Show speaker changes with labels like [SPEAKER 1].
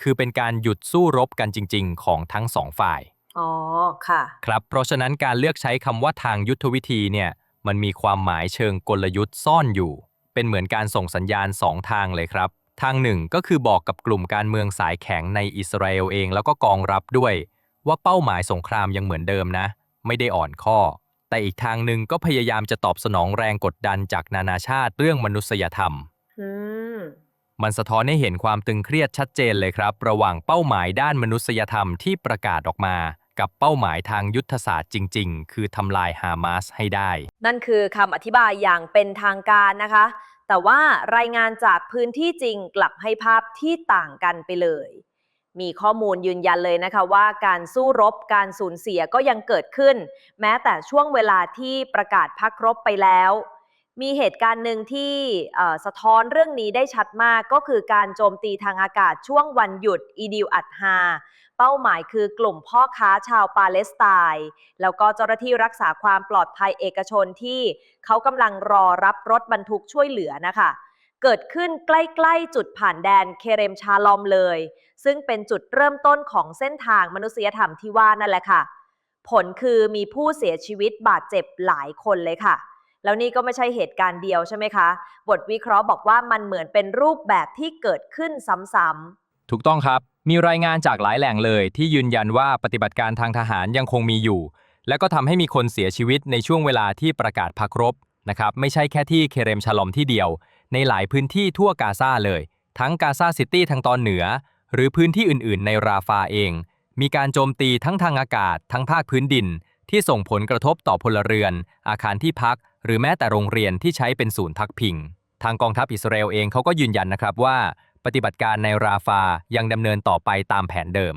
[SPEAKER 1] คือเป็นการหยุดสู้รบกันจริง ๆ ของทั้งสองฝ่าย
[SPEAKER 2] อ๋อ ค่ะ
[SPEAKER 1] ครับ เพราะฉะนั้นการเลือกใช้คำว่าทางยุทธวิธีเนี่ยมันมีความหมายเชิงกลยุทธ์ซ่อนอยู่ เป็นเหมือนการส่งสัญญาณสองทางเลยครับ ทางหนึ่งก็คือบอกกับกลุ่มการเมืองสายแข็งในอิสราเอลเอง แล้วก็กองรับด้วย ว่าเป้าหมายสงครามยังเหมือนเดิมนะ ไม่ได้อ่อนข้อ แต่อีกทางหนึ่งก็พยายามจะตอบสนองแรงกดดันจากนานาชาติเรื่องมนุษยธรรม
[SPEAKER 2] อืม
[SPEAKER 1] มันสะท้อนให้เห็นความตึงเครียดชัดเจนเลยครับ ระหว่างเป้าหมายด้านมนุษยธรรมที่ประกาศออกมา กับเป้าหมายทางยุทธศาสตร์จริง ๆ คือทำลายฮามาสให้ได้
[SPEAKER 2] นั่นคือคำอธิบายอย่างเป็นทางการนะคะ แต่ว่ารายงานจากพื้นที่จริงกลับให้ภาพที่ต่างกันไปเลย มีข้อมูลยืนยันเลยนะคะว่าการสู้รบการสูญเสียก็ยังเกิดขึ้น แม้แต่ช่วงเวลาที่ประกาศพักรบไปแล้ว มีเหตุการณ์หนึ่งที่สะท้อนเรื่องนี้ได้ชัดมากก็คือการโจมตีทางอากาศช่วงวันหยุดอีดิลอัดฮาเป้าหมายคือกลุ่มพ่อค้าชาวปาเลสไตน์แล้วก็เจ้าหน้าที่รักษาความปลอดภัยเอกชนที่เขากำลังรอรับรถบรรทุกช่วยเหลือนะคะ เกิดขึ้นใกล้ ๆ จุดผ่านแดนเคเรมชาลอมเลย ซึ่งเป็นจุดเริ่มต้นของเส้นทางมนุษยธรรมที่ว่านั่นแหละค่ะ ผลคือมีผู้เสียชีวิตบาดเจ็บหลายคนเลยค่ะ แล้วนี่ก็ไม่ใช่เหตุการณ์เดียวใช่ไหมคะ บทวิเคราะห์บอกว่ามันเหมือนเป็นรูปแบบที่เกิดขึ้นซ้ำๆ
[SPEAKER 1] ถูกต้องครับ มีรายงานจากหลายแหล่งเลย ที่ยืนยันว่าปฏิบัติการทางทหารยังคงมีอยู่ และก็ทำให้มีคนเสียชีวิตในช่วงเวลาที่ประกาศพักรบนะครับ ไม่ใช่แค่ที่เคเรมชลอมที่เดียว ในหลายพื้นที่ทั่วกาซาเลย ทั้งกาซาซิตี้ทางตอนเหนือ หรือพื้นที่อื่น ๆ ในราฟาเอง มีการโจมตีทั้งทางอากาศ ทั้งภาคพื้นดิน ที่ส่งผลกระทบต่อพลเรือน อาคารที่พักหรือแม้แต่โรงเรียนที่ใช้เป็นศูนย์พักพิง ทางกองทัพอิสราเอลเองเขาก็ยืนยันนะครับว่า ปฏิบัติการในราฟายังดำเนินต่อไปตามแผนเดิม